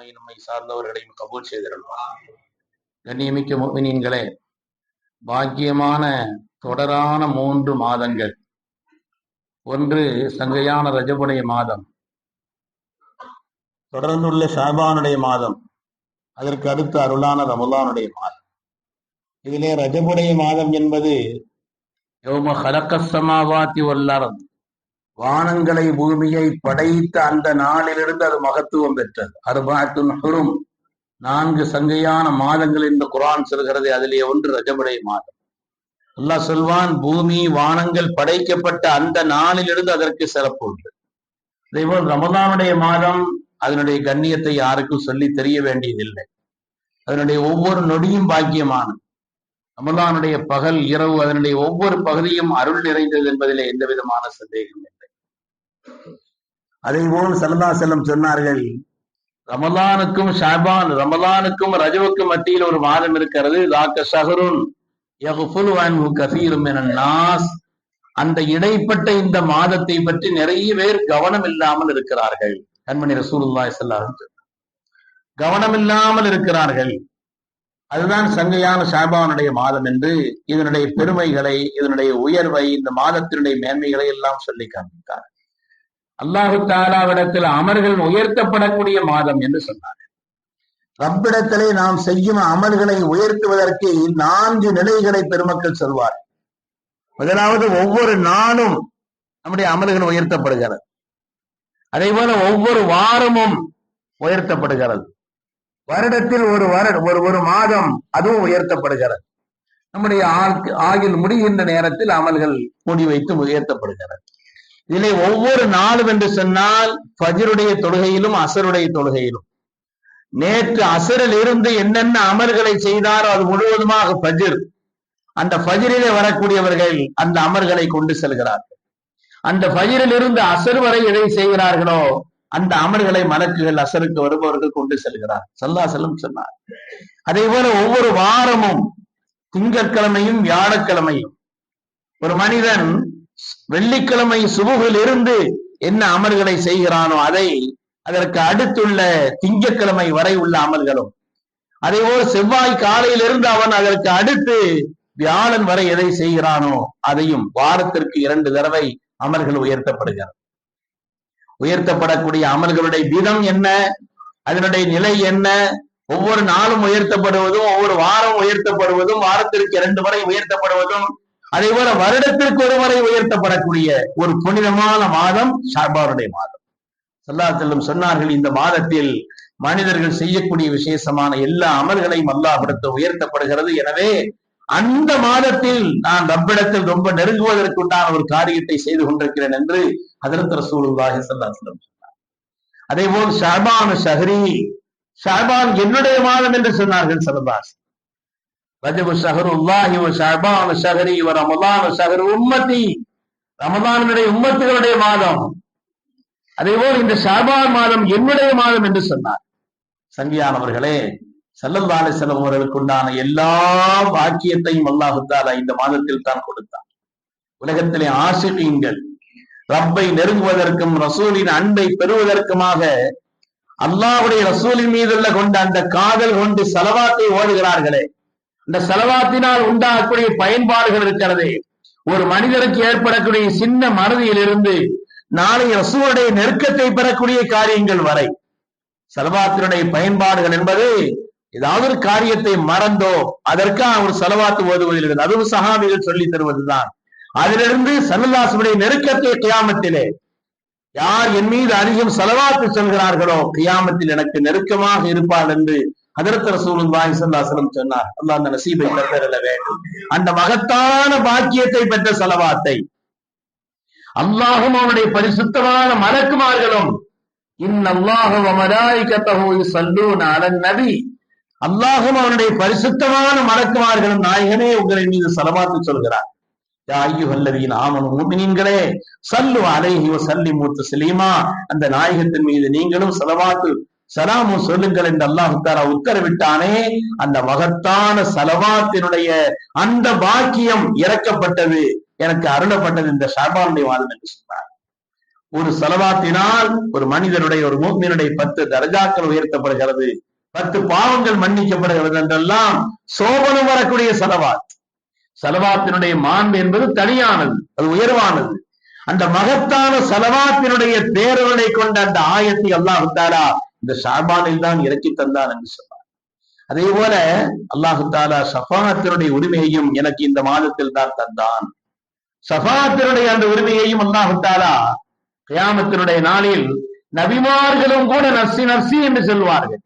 நம்மை நம்மை சார்ந்தவர்களையும் கபூல் செய்திருப்பார் கண்ணியமிக்க மோமினீன்களே பாக்கியமான தொடரான மூன்று மாதங்கள். ஒன்று சங்கையான ரஜபுடைய மாதம். தொடர்ந்துள்ள ஷாபானுடைய மாதம். அதற்கு அடுத்து அருளான ரமலானுடைய மாதம். இதிலே ரஜபுடைய மாதம் என்பது யோம ஹலக்கசமாவாத்தி வல்லாரம் வானங்களை பூமியை படைத்த அந்த நாளிலிருந்து அது மகத்துவம் பெற்றது. அருபாத்துன் ஹுரும். நான்கு சங்கையான மாதங்கள் என்று குரான் சொல்கிறது அதிலே ஒன்று ரஜமுடைய மாதம். அல்லாஹ் சொல்வான் பூமி வானங்கள் படைக்கப்பட்ட அந்த நாளிலிருந்து அதற்கு சிறப்பு உண்டு. அதேபோல் ரமதானுடைய மாதம் அதனுடைய கண்ணியத்தை யாருக்கும் சொல்லி தெரிய வேண்டியதில்லை. அதனுடைய ஒவ்வொரு நொடியும் பாக்கியமானது. ரமதானுடைய பகல் இரவு அதனுடைய ஒவ்வொரு பகுதியும் அருள் நிறைந்தது என்பதிலே எந்த விதமான சந்தேகம் இல்லை அதே போல் சல்லா செல்லம் சொன்னார்கள் ரமலானுக்கும் ஷாபான் ரமலானுக்கும் ரஜவுக்கும் மத்தியில் ஒரு மாதம் இருக்கிறது. லாக்க ஷஹருன் நாஸ். அந்த இடைப்பட்ட இந்த மாதத்தை பற்றி நிறைய பேர் கவனம் இல்லாமல் இருக்கிறார்கள். கண்மணி ரசூலுல்லாய் சொல்லாரும் கவனம் இல்லாமல் இருக்கிறார்கள். அதுதான் சங்கையான ஷாபானுடைய மாதம் என்று இதனுடைய பெருமைகளை இதனுடைய உயர்வை இந்த மாதத்தினுடைய மேன்மைகளை எல்லாம் சொல்லி காண்பித்தார்கள் அல்லாஹு தாலாவிடத்தில் அமர்கள் உயர்த்தப்படக்கூடிய மாதம் என்று சொன்னார். ரப்பிடத்திலே நாம் செய்யும் அமல்களை உயர்த்துவதற்கு நான்கு நிலைகளை பெருமக்கள் சொல்வார். முதலாவது ஒவ்வொரு நாளும் நம்முடைய அமல்கள் உயர்த்தப்படுகிறது. அதே போல ஒவ்வொரு வாரமும் உயர்த்தப்படுகிறது. வருடத்தில் ஒரு வர ஒரு ஒரு மாதம் அதுவும் உயர்த்தப்படுகிறது. நம்முடைய ஆகில் முடிகின்ற நேரத்தில் அமல்கள் மூடி வைத்து உயர்த்தப்படுகிறது. இதிலே ஒவ்வொரு நாளும் என்று சொன்னால் ஃபஜருடைய தொழுகையிலும் அசருடைய தொழுகையிலும். நேற்று அசரில் இருந்து என்னென்ன அமர்களை செய்தாரோ அது முழுவதுமாக ஃபஜிர். அந்த ஃபஜிரிலே வரக்கூடியவர்கள் அந்த அமர்களை கொண்டு செல்கிறார்கள். அந்த ஃபஜிரில் இருந்து அசர் வரை எதை செய்கிறார்களோ அந்த அமர்களை மலக்குகள் அசருக்கு வருபவர்கள் கொண்டு செல்கிறார். சல்லா செல்லும் சொன்னார். அதே போல ஒவ்வொரு வாரமும் திங்கட்கிழமையும் வியாழக்கிழமையும் ஒரு மனிதன் வெள்ளிக்கிழமை சுபுகில் இருந்து என்ன அமல்களை செய்கிறானோ அதை அதற்கு அடுத்துள்ள திங்கட்கிழமை வரை உள்ள அமல்களும். அதே போல செவ்வாய் காலையிலிருந்து அவன் அதற்கு அடுத்து வியாழன் வரை எதை செய்கிறானோ அதையும் வாரத்திற்கு இரண்டு தடவை அமல்கள் உயர்த்தப்படுகிறது. உயர்த்தப்படக்கூடிய அமல்களுடைய விதம் என்ன? அதனுடைய நிலை என்ன? ஒவ்வொரு நாளும் உயர்த்தப்படுவதும் ஒவ்வொரு வாரம் உயர்த்தப்படுவதும் வாரத்திற்கு இரண்டு முறை உயர்த்தப்படுவதும் அதே போல வருடத்திற்கு ஒரு முறை உயர்த்தப்படக்கூடிய ஒரு புனிதமான மாதம் ஷாபாருடைய மாதம். சல்லா செல்லும் சொன்னார்கள் இந்த மாதத்தில் மனிதர்கள் செய்யக்கூடிய விசேஷமான எல்லா அமல்களையும் அல்லாஹிடத்து உயர்த்தப்படுகிறது. எனவே அந்த மாதத்தில் நான் ரப்பிடத்தில் ரொம்ப நெருங்குவதற்குண்டான ஒரு காரியத்தை செய்து கொண்டிருக்கிறேன் என்று அதற்கு ரசூலுல்லாஹி ஸல்லல்லாஹு சொன்னார். அதே போல் ஷாபான் ஷஹரி ஷாபான் என்னுடைய மாதம் என்று சொன்னார்கள் சலதாஸ் ரஜபு சஹரு உல்லாஹி ஷாபான் சஹரி வ ரமலான் சஹரு உம்மத்தி. ரமதானுடைய உம்மத்துகளுடைய மாதம். அதே போல் இந்த ஷாபான் மாதம் என்னுடைய மாதம் என்று சொன்னார். சங்கியானவர்களே சல்லல்லாலே செல்லம் அவர்களுக்கு உண்டான எல்லா பாக்கியத்தையும் அல்லாஹுத்தாலா இந்த மாதத்தில் தான் கொடுத்தார் உலகத்திலே ஆசிரியங்கள் ரப்பை நெருங்குவதற்கும் ரசூலின் அன்பை பெறுவதற்குமாக அல்லாஹுடைய ரசூலின் மீதுள்ள கொண்ட அந்த காதல் கொண்டு செலவாத்தை ஓடுகிறார்களே. இந்த செலவாத்தினால் உண்டாகக்கூடிய பயன்பாடுகள் இருக்கிறது. ஒரு மனிதருக்கு ஏற்படக்கூடிய சின்ன மனதிலிருந்து நாளை ரசூலுடைய நெருக்கத்தை பெறக்கூடிய காரியங்கள் வரை. செலவாத்தினுடைய பயன்பாடுகள் என்பது ஏதாவது ஒரு காரியத்தை மறந்தோ அதற்காக ஒரு செலவாத்து ஓதுவதில் இருந்து அதுவும் சகாபிகள் சொல்லி தருவதுதான். அதிலிருந்து சல்லல்லாசுடைய நெருக்கத்தை கியாமத்திலே யார் என் மீது அதிகம் செலவாத்து செல்கிறார்களோ கியாமத்தில் எனக்கு நெருக்கமாக இருப்பார் என்று அதரத்த ரசூலுல்லாஹி ஸல்லல்லாஹு சொன்னார் அல்லாஹ் அந்த நசீபை பெற்றல வேண்டும். அந்த மகத்தான பாக்கியத்தை பெற்ற செலவாத்தை. அல்லாஹும் அவனுடைய பரிசுத்தமான மலக்குமார்களும் அல்லாஹும் அவனுடைய பரிசுத்தமான மலக்குமார்களும் நாயகனே உங்களின் மீது செலவாத்து சொல்கிறார். ஐயுகல்லவியின் ஆமனும் மூமினீன்களே சல்லு அலைஹி சல்லி மூத்து சலீமா அந்த நாயகத்தின் மீது நீங்களும் செலவாத்து சலாமு சொல்லுங்கள் என்று அல்லாஹு தாரா உத்தரவிட்டானே அந்த மகத்தான செலவாத்தினுடைய அந்த பாக்கியம் இறக்கப்பட்டது எனக்கு அருளப்பட்டது இந்த ஷாபானுடைய வாதம் என்று சொன்னார். ஒரு செலவாத்தினால் ஒரு மனிதனுடைய ஒரு மூமியனுடைய பத்து தரஜாக்கள் உயர்த்தப்படுகிறது பத்து பாவங்கள் மன்னிக்கப்படுகிறது என்றெல்லாம் சோபனம் வரக்கூடிய செலவாத். செலவாத்தினுடைய மாண்பு என்பது தனியானது அது உயர்வானது. அந்த மகத்தான செலவாத்தினுடைய தேர்தலை கொண்ட அந்த ஆயத்தை அல்லாஹு தாலா இந்த ஷாபானில் தான் இறக்கி தந்தான் என்று சொன்னார். அதே போல அல்லாஹு தாலா ஷஃபாத்தினுடைய உரிமையையும் எனக்கு இந்த மாதத்தில் தான் தந்தான். ஷஃபாத்தினுடைய அந்த உரிமையையும் அல்லாஹு தாலா கியாமத்தினுடைய நாளில் நபிமார்களும் கூட நர்சி நர்சி என்று சொல்வார்கள்.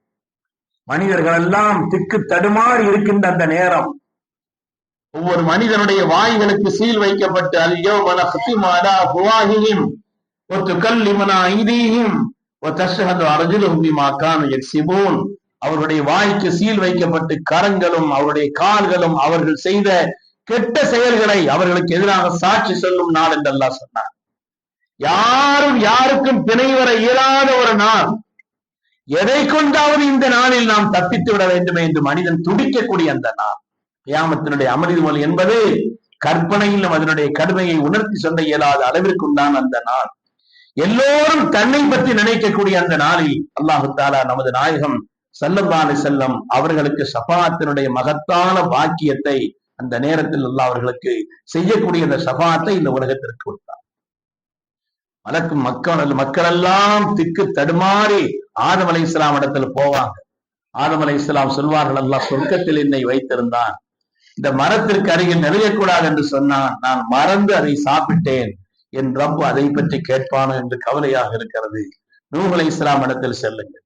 மனிதர்கள் எல்லாம் திக்கு தடுமாறி இருக்கின்ற அந்த நேரம். ஒவ்வொரு மனிதனுடைய வாய்களுக்கு சீல் வைக்கப்பட்டு அல்யோ மன ஹத்திமாலா புவாகியும் ஒரு கல்லிமனா ஐதீகம் அவருடைய வாய்க்கு சீல் வைக்கப்பட்டு கரங்களும் அவருடைய கால்களும் அவர்கள் செய்த கெட்ட செயல்களை அவர்களுக்கு எதிராக சாட்சி சொல்லும் நாள் என்று சொன்னார் யாரும் யாருக்கும் பிணை வர இயலாத ஒரு நாள். எதை கொண்டாவது இந்த நாளில் நாம் தப்பித்து விட வேண்டும் என்று மனிதன் துடிக்கக்கூடிய அந்த நாள். கியாமத்தினுடைய அமளி மொழி என்பது கற்பனையிலும் அதனுடைய கடுமையை உணர்த்தி சொல்ல இயலாத அளவிற்குண்டான அந்த நாள். எல்லோரும் தன்னை பற்றி நினைக்கக்கூடிய அந்த நாளில் அல்லாஹு தாலா நமது நாயகம் சல்லல்லாஹு செல்லம் அவர்களுக்கு சபாத்தினுடைய மகத்தான பாக்கியத்தை அந்த நேரத்தில் அல்லா அவர்களுக்கு செய்யக்கூடிய அந்த சபாத்தை இந்த உலகத்திற்கு கொடுத்தார். மலக்கும் மக்கள் மக்கள் எல்லாம் திக்கு தடுமாறி ஆதம் அலை இஸ்லாம் இடத்துல போவாங்க. ஆதம் அலை இஸ்லாம் சொல்வார்கள் எல்லாம் சொர்க்கத்தில் என்னை வைத்திருந்தான். இந்த மரத்திற்கு அருகில் நெருங்கக்கூடாது என்று சொன்னான் நான் மறந்து அதை சாப்பிட்டேன். என் ரப்பு அதை பற்றி கேட்பானோ என்று கவலையாக இருக்கிறது. நூகலை இஸ்லாம் இடத்தில் செல்லுங்கள்.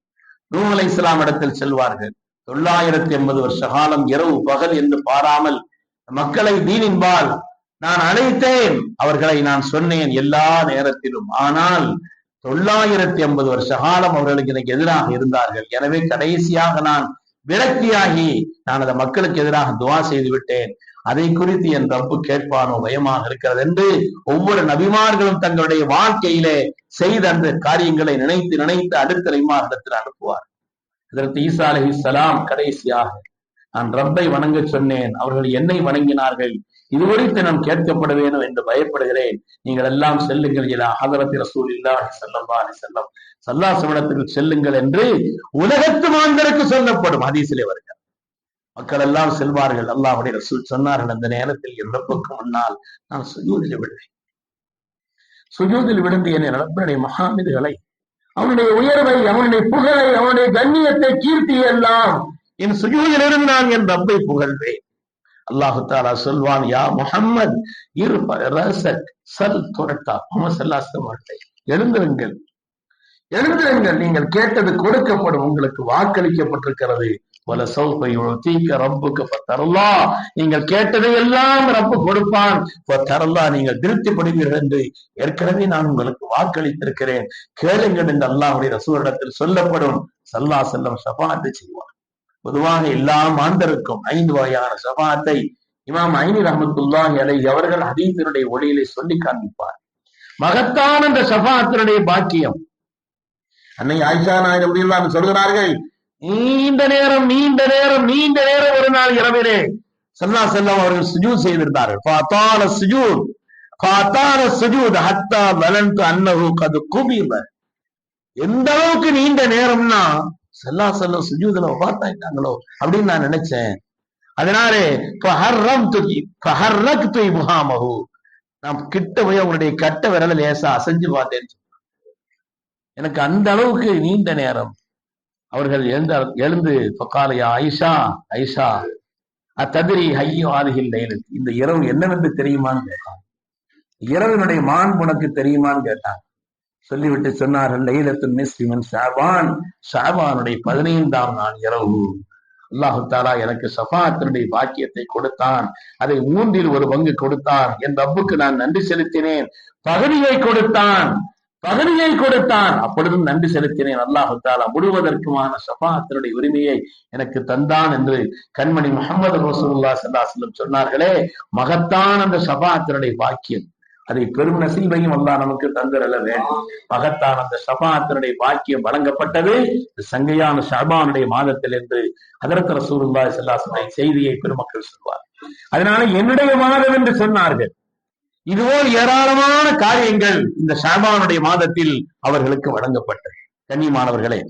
நூகலை இஸ்லாம் இடத்தில் செல்வார்கள். தொள்ளாயிரத்தி எண்பது வருஷ காலம் இரவு பகல் என்று பாராமல் மக்களை தீனின்பால் நான் அழைத்தேன். அவர்களை நான் சொன்னேன் எல்லா நேரத்திலும். ஆனால் தொள்ளாயிரத்தி ஐம்பது வருஷ காலம் அவர்களுக்கு எனக்கு எதிராக இருந்தார்கள். எனவே கடைசியாக நான் விரக்தியாகி நான் அந்த மக்களுக்கு எதிராக துவா செய்து விட்டேன். அதை குறித்து என் ரப்பு கேட்பானோ பயமாக இருக்கிறது என்று ஒவ்வொரு நபிமார்களும் தங்களுடைய வாழ்க்கையிலே செய்த அந்த காரியங்களை நினைத்து நினைத்து அடுத்த நபிமாரிடத்தில் அனுப்புவார். இதற்கு ஈசா அலஹி சலாம் கடைசியாக நான் ரப்பை வணங்க சொன்னேன். அவர்கள் என்னை வணங்கினார்கள். இது குறித்து நான் கேட்கப்பட வேணும் என்று பயப்படுகிறேன். நீங்கள் எல்லாம் செல்லுங்கள் இலா ஹதரத்தி ரசூல் இல்லா செல்லம்பா அலி செல்லம் சல்லாசமிடத்துக்கு செல்லுங்கள் என்று உலகத்து மாந்தருக்கு சொல்லப்படும் ஹதீசிலே வருகிறார் மக்கள் எல்லாம் செல்வார்கள். அல்லாஹுடைய ரசூல் சொன்னார்கள் அந்த நேரத்தில் என் ரப்புக்கு முன்னால் நான் சுஜூதில் விடுவேன் சுஜூதில் விழுந்து என் ரப்பனுடைய மகாமிதுகளை அவனுடைய உயர்வை அவனுடைய புகழை அவனுடைய கண்ணியத்தை கீர்த்தி எல்லாம் என் சுயூதில் இருந்து நான் என் ரப்பை புகழ்வேன். அல்லாஹு தாலா சொல்வான் யா முகம்மது இரு சல் துரட்டா முகமது எழுந்திருங்கள். எழுந்திருங்கள். நீங்கள் கேட்டது கொடுக்கப்படும் உங்களுக்கு வாக்களிக்கப்பட்டிருக்கிறது. தீக்க ரப்புக்கு நீங்கள் கேட்டதை எல்லாம் ரப்பு கொடுப்பான். நீங்கள் திருப்தி படுவீர்கள் என்று ஏற்கனவே நான் உங்களுக்கு வாக்களித்திருக்கிறேன். கேளுங்கள் என்று அல்லாஹுடைய ரசூரிடத்தில் சொல்லப்படும். சல்லா செல்லம் சபாத்தை செய்வான். பொதுவாக எல்லா மாந்தருக்கும் ஐந்து வகையான சபாத்தை இமாம் ஐனி ரஹமத்துல்லா அலை அவர்கள் அதீதனுடைய ஒளியிலே சொல்லி காண்பிப்பார். மகத்தான அந்த சபாத்தினுடைய பாக்கியம். அன்னை ஆயிஷா நாயகம் சொல்கிறார்கள் நீண்ட நேரம் நீண்ட நேரம் நீண்ட நேரம் ஒரு நாள் இரவிலே சல்லா செல்லம் அவர்கள் சுஜூத் செய்திருந்தார்கள். பாத்தால சுஜூத் பாத்தால சுஜூத் ஹத்தா வலந்து அன்னகு கது குபீர் எந்த அளவுக்கு நீண்ட நேரம்னா செல்லா செல்லம் சுஜூதுல பார்த்தாங்களோ அப்படின்னு நான் நினைச்சேன். அதனாலே முகாமகு நான் கிட்ட போய் அவங்களுடைய கட்ட விரல லேசா அசைஞ்சு பார்த்தேன் எனக்கு அந்த அளவுக்கு நீண்ட நேரம். அவர்கள் எழுந்த எழுந்து பக்காலையா ஐஷா ஐஷா அத்ததிரி ஐயோ ஆதிகில் இந்த இரவு என்னவென்று தெரியுமான்னு கேட்டான். இரவினுடைய மான் உனக்கு தெரியுமான்னு கேட்டான். சொல்லிவிட்டு சொன்னார்கள் லைலத்து மிஸ்லிமன் ஷாபான். ஷாபானுடைய பதினைந்தாம் நாள் இரவு. அல்லாஹு தாலா எனக்கு சஃபாத்தினுடைய பாக்கியத்தை கொடுத்தான். அதை மூன்றில் ஒரு பங்கு கொடுத்தான். என் ரப்புக்கு நான் நன்றி செலுத்தினேன். பகுதியை கொடுத்தான். பதவியை கொடுத்தான். அப்பொழுதும் நன்றி செலுத்தினேன். அல்லாஹு தாலா முழுவதற்குமான சபாத்தினுடைய உரிமையை எனக்கு தந்தான் என்று கண்மணி முகமது ரசூல்லா சல்லாஹ் சொன்னார்களே மகத்தான் அந்த சபாத்தினுடைய வாக்கியம். அதை பெரும் நசீபையும் அல்லா நமக்கு தந்திரல வேண்டும். மகத்தான் அந்த சபாத்தினுடைய வாக்கியம் வழங்கப்பட்டது. சங்கையான ஷபானுடைய மாதத்தில் என்று அதற்கு ரசூல்லா செல்லாசனை செய்தியை பெருமக்கள் சொல்வார் அதனால என்னுடைய மாதம் என்று சொன்னார்கள். இதுபோல் ஏராளமான காரியங்கள் இந்த ஷாபானுடைய மாதத்தில் அவர்களுக்கு வழங்கப்பட்டது. கண்ணியமானவர்களே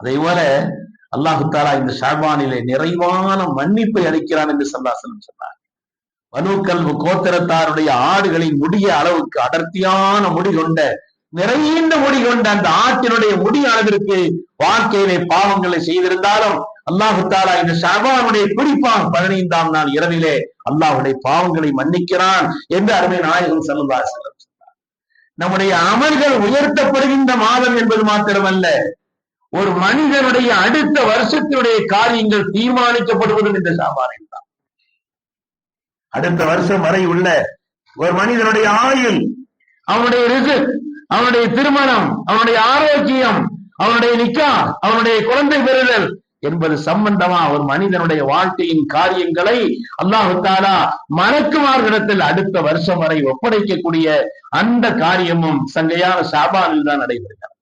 அதே போல அல்லாஹு தாலா இந்த ஷாபானிலே நிறைவான மன்னிப்பை அளிக்கிறான் என்று சல்லாசனம் சொன்னார். வனுக்கல்வு கோத்திரத்தாருடைய ஆடுகளின் முடிய அளவுக்கு அடர்த்தியான முடி கொண்ட நிறைந்த முடி கொண்ட அந்த ஆட்டினுடைய முடி அளவிற்கு வாழ்க்கையிலே பாவங்களை செய்திருந்தாலும் அல்லாஹு தாலா இந்த ஷாபானுடைய குறிப்பாக பதினைந்தாம் நாள் இரவிலே அல்லாஹுடைய பாவங்களை மன்னிக்கிறான் என்று அருமை நாயகம் செல்லுவா செல்லம் நம்முடைய அமல்கள் உயர்த்தப்படுகின்ற மாதம் என்பது மாத்திரமல்ல ஒரு மனிதனுடைய அடுத்த வருஷத்தினுடைய காரியங்கள் தீர்மானிக்கப்படுவதும் இந்த ஷாபானில் தான். அடுத்த வருஷம் வரை உள்ள ஒரு மனிதனுடைய ஆயுள் அவனுடைய ரிசக் அவனுடைய திருமணம் அவனுடைய ஆரோக்கியம் அவனுடைய நிக்கா அவனுடைய குழந்தை பெறுதல் என்பது சம்பந்தமா ஒரு மனிதனுடைய வாழ்க்கையின் காரியங்களை அல்லாஹு தாலா மலக்குமார்களிடத்தில் அடுத்த வருஷம் வரை ஒப்படைக்கக்கூடிய அந்த காரியமும் சங்கையான சாபானில் தான் நடைபெறுகிறது.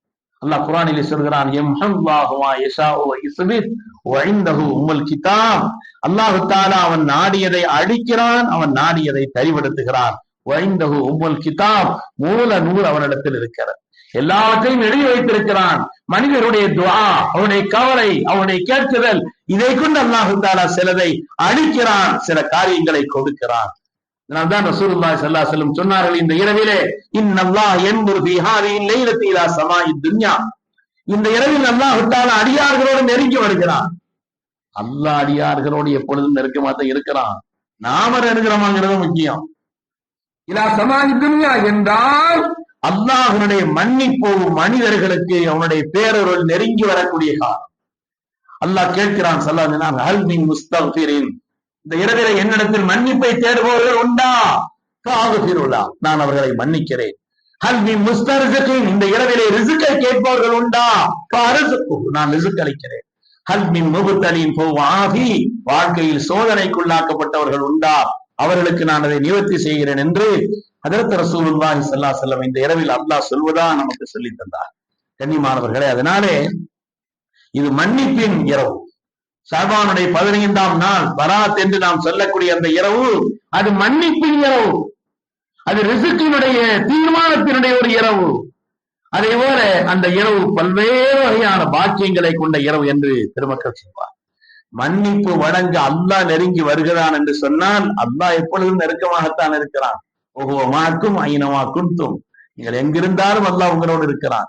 அல்லாஹ் குரானிலே சொல்கிறான் எம் ஹம்வாஹுவா யஷாஹு இஸ்பித் வழிந்தஹு உம்முல் கிதாப். அல்லாஹு தாலா அவன் நாடியதை அழிக்கிறான் அவன் நாடியதை தரிவடுத்துகிறான் வழிந்தஹு உம்முல் கிதாப். மூல நூல் அவனிடத்தில் இருக்கிறது. எல்லாவற்றையும் எழுதி வைத்திருக்கிறான். மனிதருடைய துவா அவனுடைய கவலை அவனுடைய கேட்குதல் இதை கொண்டு அல்லாஹு தாலா சிலதை அழிக்கிறான் சில காரியங்களை கொடுக்கிறான். அதனால்தான் ரசூலுல்லாஹி ஸல்லல்லாஹு செல்லும் சொன்னார்கள் இந்த இரவிலே இன்னல்லாஹ் என்பது ஃபீ ஹாதிஹி லைலத்தி இலா ஸமாஇ துன்யா. இந்த இரவில் அல்லாஹ் தாலா அடியார்களோடு நெருங்கி வருகிறான். அல்லாஹ் அடியார்களோடு எப்பொழுதும் நெருக்கமா தான் இருக்கிறான். நாம நெருங்குறோமாங்கிறது முக்கியம். இலா ஸமாஇ துன்யா என்றால் அல்லாஹனுடைய மன்னிப்பு மனிதர்களுக்கு அவனுடைய பேரொருள் நெருங்கி வரக்கூடிய காலம். அல்லாஹ் கேட்கிறான் சொல்லாங்க ஹல் இந்த இரவில என்னிடத்தில் மன்னிப்பை தேடுபவர்கள் உண்டா? காகுபிருளா நான் அவர்களை மன்னிக்கிறேன். ஹல் மின் முஸ்தரிசின் இந்த இரவிலே ரிசுக்கை கேட்பவர்கள் உண்டா? அரசுக்கு நான் ரிசுக் அளிக்கிறேன். ஹல் மின் முகுத்தலின் வாழ்க்கையில் சோதனைக்குள்ளாக்கப்பட்டவர்கள் உண்டா? அவர்களுக்கு நான் அதை நிவர்த்தி செய்கிறேன் என்று அதற்கு ரசூலுல்லாஹி சல்லா செல்லம் இந்த இரவில் அல்லாஹ் சொல்வதா நமக்கு சொல்லி தந்தார். கண்ணியமானவர்களே அதனாலே இது மன்னிப்பின் இரவு. சாபானுடைய பதினைந்தாம் நாள் பராத் என்று நாம் சொல்லக்கூடிய அந்த இரவு அது மன்னிப்பின் இரவு. அது ரிசுக்கினுடைய தீர்மானத்தினுடைய ஒரு இரவு. அதே போல அந்த இரவு பல்வேறு வகையான பாக்கியங்களை கொண்ட இரவு என்று திருமக்கள் சொல்வார் மன்னிப்பு வழங்க அல்லாஹ் நெருங்கி வருகிறான் என்று சொன்னால் அல்லாஹ் எப்பொழுதும் நெருக்கமாகத்தான் இருக்கிறான். ஒவ்வொருமாக்கும் மாக்கும் தும் நீங்கள் எங்கிருந்தாலும் அல்லாஹ் உங்களோடு இருக்கிறான்.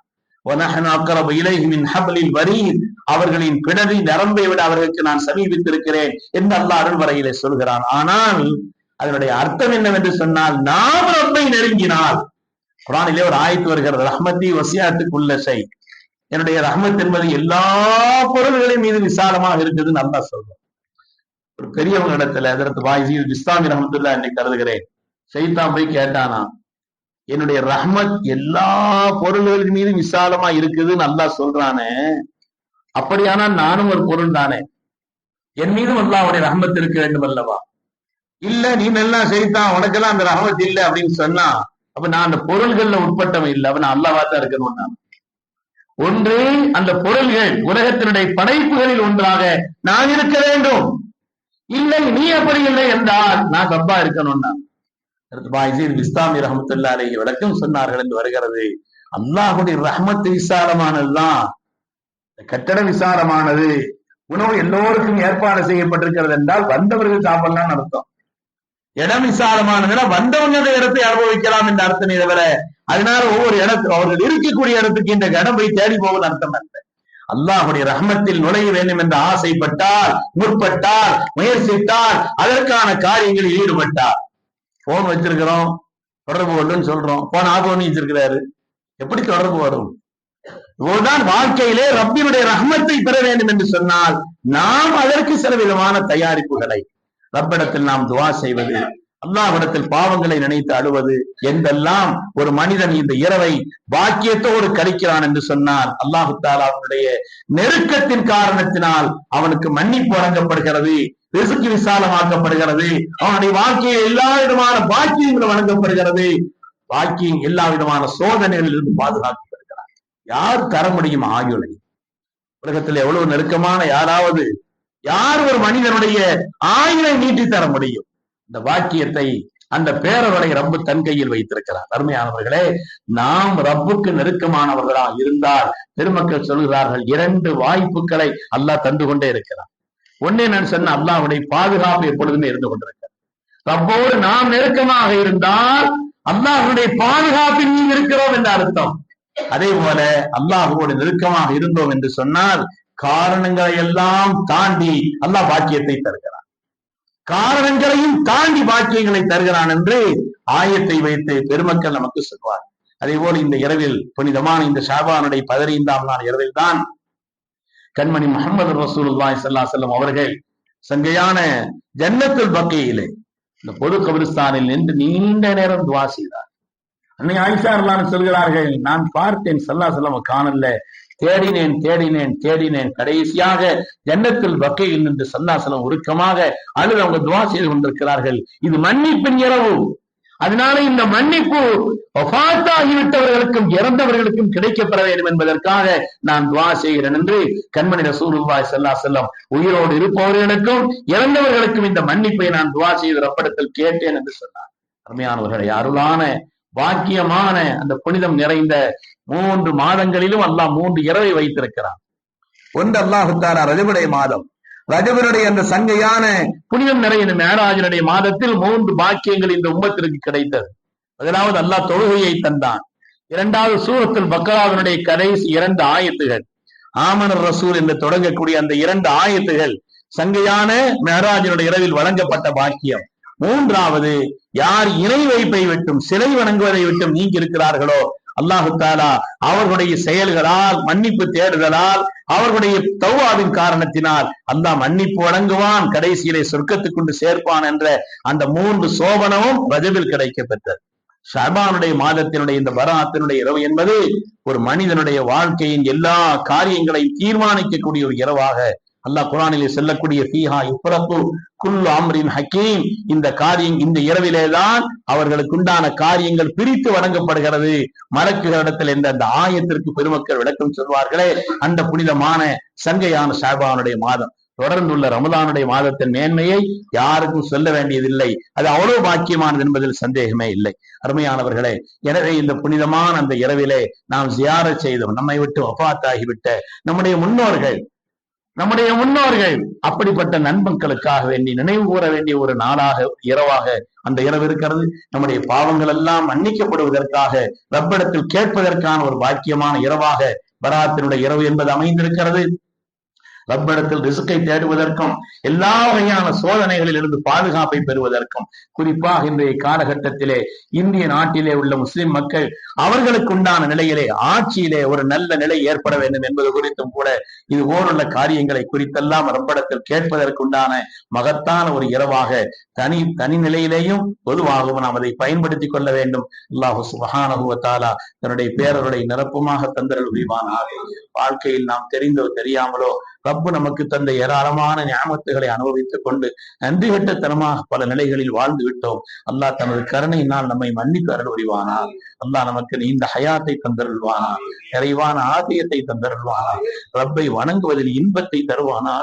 வரி அவர்களின் பிடரின் நரம்பை விட அவர்களுக்கு நான் சமீபித்திருக்கிறேன் என்று அல்லாஹ் அருள்வரையிலே சொல்கிறான். ஆனால் அதனுடைய அர்த்தம் என்னவென்று சொன்னால் நாம் ரப்பை நெருங்கினால். குரானிலே ஒரு ஆயத்து வருகிறது ரஹ்மதி வசியாத்துக்குள்ள செய் என்னுடைய ரஹமத் என்பது எல்லா பொருள்களின் மீது விசாலமாக இருக்குது நல்லா சொல்றோம் ஒரு பெரியவங்க இடத்துல அதற்கு வாய்ஸ் இஸ்லாமி ரஹமத்துல்லா இன்னைக்கு கருதுகிறேன். செய்தான் போய் கேட்டானா என்னுடைய ரஹ்மத் எல்லா பொருள்களின் மீது விசாலமா இருக்குது நல்லா சொல்றானே. அப்படியானா நானும் ஒரு பொருள் தானே. என் மீதும் அல்லாவுடைய ரஹமத் இருக்க வேண்டும் அல்லவா? இல்ல நீ நல்லா செய்தான் உனக்கெல்லாம் அந்த ரஹமத் இல்லை அப்படின்னு சொன்னா அப்ப நான் அந்த பொருள்கள்ல உட்பட்டவன் இல்லை அவன் அல்லாவா தான் இருக்கணும் நான் ஒன்று அந்த பொருள்கள் உலகத்தினுடைய படைப்புகளில் ஒன்றாக நான் இருக்க வேண்டும். இல்லை நீ அப்படி இல்லை என்றால் நான் தப்பா இருக்கணும்னா இஸ்லாமி ரஹமத்துல்லா அலி விளக்கம் சொன்னார்கள் என்று வருகிறது. அல்லாஹுடைய ரஹமத்து விசாலமானதுதான். கட்டட விசாலமானது உணவு எல்லோருக்கும் ஏற்பாடு செய்யப்பட்டிருக்கிறது என்றால் வந்தவர்கள் சாப்பிடலாம் அர்த்தம். இடம் விசாலமானதுன்னா வந்தவங்க அந்த இடத்தை அனுபவிக்கலாம் என்ற அர்த்தம் தவிர அதனால ஒவ்வொரு இடத்து அவர்கள் இருக்கக்கூடிய இடத்துக்கு இந்த இடம் போய் தேடி போவது அர்த்தம் அல்ல. அல்லாஹுடைய ரஹமத்தில் நுழைய வேண்டும் என்று ஆசைப்பட்டால் முற்பட்டால் முயற்சித்தால் அதற்கான காரியங்களில் ஈடுபட்டார். போன் வச்சிருக்கிறோம் தொடர்பு கொள்ளுன்னு சொல்றோம். போன் ஆஃப் பண்ணி வச்சிருக்கிறாரு. எப்படி தொடர்பு வரும்? இவ்வளவுதான் வாழ்க்கையிலே ரப்பினுடைய ரஹமத்தை பெற வேண்டும் என்று சொன்னால் நாம் அதற்கு சில விதமான தயாரிப்புகளை ரப்பிடத்தில் நாம் துவா செய்வது அல்லாஹ்விடத்தில் பாவங்களை நினைத்து அழுவது என்றெல்லாம் ஒரு மனிதன் இந்த இரவை பாக்கியத்தோடு கழிக்கிறான் என்று சொன்னால் அல்லாஹு தாலா அவனுடைய நெருக்கத்தின் காரணத்தினால் அவனுக்கு மன்னிப்பு வழங்கப்படுகிறது ரிசுக்கு விசாலமாக்கப்படுகிறது அவனுடைய வாழ்க்கையை எல்லா விதமான பாக்கியங்கள் வழங்கப்படுகிறது. பாக்கியம் எல்லா விதமான சோதனைகளில் இருந்து பாதுகாக்கப்படுகிறார். யார் தர முடியும்? ஆயுளை. உலகத்தில் எவ்வளவு நெருக்கமான யாராவது யார் ஒரு மனிதனுடைய ஆயுளை நீட்டி தர முடியும்? இந்த வாக்கியத்தை அந்த பேரவரை ரப்பு தன் கையில் வைத்திருக்கிறார். அருமையானவர்களே நாம் ரப்புக்கு நெருக்கமானவர்களா இருந்தால் பெருமக்கள் சொல்கிறார்கள் இரண்டு வாய்ப்புகளை அல்லாஹ் தந்து கொண்டே இருக்கிறார் ஒன்னே நான் சொன்ன அல்லாஹுடைய பாதுகாப்பு எப்பொழுதுமே இருந்து கொண்டிருக்கிறார் ரப்போடு நாம் நெருக்கமாக இருந்தால் அல்லாஹுடைய பாதுகாப்பின் மீது இருக்கிறோம் என்ற அர்த்தம். அதே போல அல்லாஹுவோடு நெருக்கமாக இருந்தோம் என்று சொன்னால் காரணங்களை எல்லாம் தாண்டி அல்லாஹ் பாக்கியத்தை தருகிறான். காரணங்களையும் தாண்டி பாக்கியங்களை தருகிறான் என்று ஆயத்தை வைத்து பெருமக்கள் நமக்கு சொல்வார். அதே போல இந்த இரவில் புனிதமான இந்த ஷாபானுடைய பதினைந்தாம் நாள் இரவில் தான் கண்மணி முகமது ரசூலுல்லாய் சல்லா செல்லம் அவர்கள் சங்கையான ஜன்னத்துல் பக்கையிலே இந்த பொது கபிரிஸ்தானில் நின்று நீண்ட நேரம் துவா செய்தார் அன்னை ஆயிஷா சொல்கிறார்கள் நான் பார்த்தேன் சல்லா செல்லம் காணல தேடினேன் தேடினேன் தேடினேன். கடைசியாக ஜன்னத்தில் வக்கையில் நின்று சந்தாசனம் உருக்கமாக அழுது அவங்க துவா செய்து கொண்டிருக்கிறார்கள். இது மன்னிப்பின் இரவு. அதனால இந்த மன்னிப்பு ஆகிவிட்டவர்களுக்கும் இறந்தவர்களுக்கும் கிடைக்கப்பெற வேண்டும் என்பதற்காக நான் துவா செய்கிறேன் என்று கண்மணி ரசூலுல்லாய் செல்லா செல்லம் உயிரோடு இருப்பவர்களுக்கும் இறந்தவர்களுக்கும் இந்த மன்னிப்பை நான் துவா செய்து ரப்படத்தில் கேட்டேன் என்று சொன்னார். அருமையானவர்களை அருளான பாக்கியமான அந்த புனிதம் நிறைந்த மூன்று மாதங்களிலும் அல்லாஹ் மூன்று இரவை வைத்திருக்கிறான். ஒன்று அல்லாஹுத்தாரா ரஜபுடைய மாதம். ரஜபனுடைய அந்த சங்கையான புனிதம் நிறைந்த மேராஜனுடைய மாதத்தில் மூன்று பாக்கியங்கள் இந்த உம்மத்திற்கு கிடைத்தது. முதலாவது அல்லாஹ் தொழுகையை தந்தான். இரண்டாவது சூரத்தில் பக்கராவினுடைய கடைசி இரண்டு ஆயத்துகள். ஆமனர் ரசூல் என்று தொடங்கக்கூடிய அந்த இரண்டு ஆயத்துகள் சங்கையான மேராஜனுடைய இரவில் வழங்கப்பட்ட பாக்கியம். மூன்றாவது யார் இணை வைப்பை விட்டும் சிலை வணங்குவதை விட்டும் நீங்கி இருக்கிறார்களோ அல்லாஹு தாலா அவர்களுடைய செயல்களால் மன்னிப்பு தேடுதலால் அவர்களுடைய தௌவாவின் காரணத்தினால் அல்லாஹ் மன்னிப்பு வழங்குவான் கடைசியிலே சொர்க்கத்துக்கு சேர்ப்பான் என்ற அந்த மூன்று சோபனமும் ரஜபில் கிடைக்க பெற்றது ஷர்பானுடைய மாதத்தினுடைய இந்த பராத்தினுடைய இரவு என்பது ஒரு மனிதனுடைய வாழ்க்கையின் எல்லா காரியங்களையும் தீர்மானிக்கக்கூடிய ஒரு இரவாக அல்லாஹ் குரானிலே செல்லக்கூடிய ஃபீஹா இப்ரத்து குல்லு அம்ரின் ஹக்கீம். இந்த காரியம் இந்த இரவிலேதான் அவர்களுக்கு உண்டான காரியங்கள் பிரித்து வழங்கப்படுகிறது. மலக்குகளிடத்தில் இந்த அந்த ஆயத்திற்கு பெருமக்கள் விளக்கம் சொல்வார்களே. அந்த புனிதமான சங்கையான சாபானுடைய மாதம். தொடர்ந்துள்ள ரமதானுடைய மாதத்தின் மேன்மையை யாருக்கும் சொல்ல வேண்டியதில்லை. அது அவ்வளவு பாக்கியமானது என்பதில் சந்தேகமே இல்லை. அருமையானவர்களே எனவே இந்த புனிதமான அந்த இரவிலே நாம் ஜியார செய்தோம். நம்மை விட்டு ஒப்பாத்தாகிவிட்ட நம்முடைய முன்னோர்கள் நம்முடைய முன்னோர்கள் அப்படிப்பட்ட நண்பர்களுக்காக வேண்டி நினைவு கூற வேண்டிய ஒரு நாளாக இரவாக அந்த இரவு இருக்கிறது. நம்முடைய பாவங்கள் எல்லாம் மன்னிக்கப்படுவதற்காக ரப்பிடத்தில் கேட்பதற்கான ஒரு பாக்கியமான இரவாக பராத்தினுடைய இரவு என்பது அமைந்திருக்கிறது. ரப்பிடத்தில் ரிசுக்கை தேடுவதற்கும் எல்லா வகையான சோதனைகளில் இருந்து பாதுகாப்பை பெறுவதற்கும் குறிப்பாக இன்றைய காலகட்டத்திலே இந்திய நாட்டிலே உள்ள முஸ்லிம் மக்கள் அவர்களுக்கு உண்டான நிலையிலே ஆட்சியிலே ஒரு நல்ல நிலை ஏற்பட வேண்டும் என்பது குறித்தும் கூட இது போலுள்ள காரியங்களை குறித்தெல்லாம் ரப்படத்தில் கேட்பதற்குண்டான மகத்தான ஒரு இரவாக தனி தனி நிலையிலேயும் பொதுவாகவும் நாம் அதை பயன்படுத்திக் கொள்ள வேண்டும். அல்லாஹு சுபஹானகுவத்தாலா தன்னுடைய பேரருடைய நிரப்பமாக தந்தரல் புரிவானாக. வாழ்க்கையில் நாம் தெரிந்தோ தெரியாமலோ ரப்பு நமக்கு தந்த ஏராளமான ஞாபகத்துகளை அனுபவித்துக் கொண்டு நன்றி கட்டத்தனமாக பல நிலைகளில் வாழ்ந்து விட்டோம். அல்லாஹ் தனது கருணையினால் நம்மை மன்னித்து அருள் புரிவானா அல்லாஹ் நமக்கு நீண்ட ஹயாத்தை தந்தருள்வானா நிறைவான ஆதியத்தை தந்தருள்வானா ரப்பை வணங்குவதில் இன்பத்தை தருவானா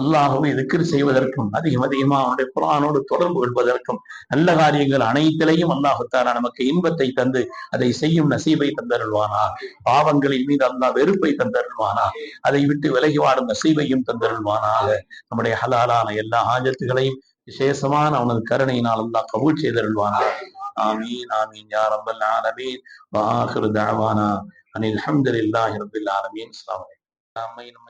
அல்லாஹுவை திக்கர் செய்வதற்கும் அதிகம் அதிகமா அவனுடைய குரானோடு தொடர்பு கொள்வதற்கும் நல்ல காரியங்கள் அனைத்திலையும் அல்லாஹுத்தாரா நமக்கு இன்பத்தை தந்து அதை செய்யும் நசீபை தந்தருள்வானா? பாவங்களின் மீது அல்லாஹ் வெறுப்பை தந்தருள்வானா? அதை விட்டு விலகி வாடும் நசீபையும் தந்தருள்வானாக? நம்முடைய ஹலாலான எல்லா ஆஜத்துகளையும் விசேஷமான அவனது கருணையினால் அல்லாஹ் கபூல் செய்தருள்வானா ஆமீன் ஆமீன். யா ரப்பல் ஆலமீன். வாஹிரு தஅவானா. அனில் ஹம்துலில்லாஹி ரப்பில் ஆலமீன். அஸ்ஸலாமு அலைக்கும்.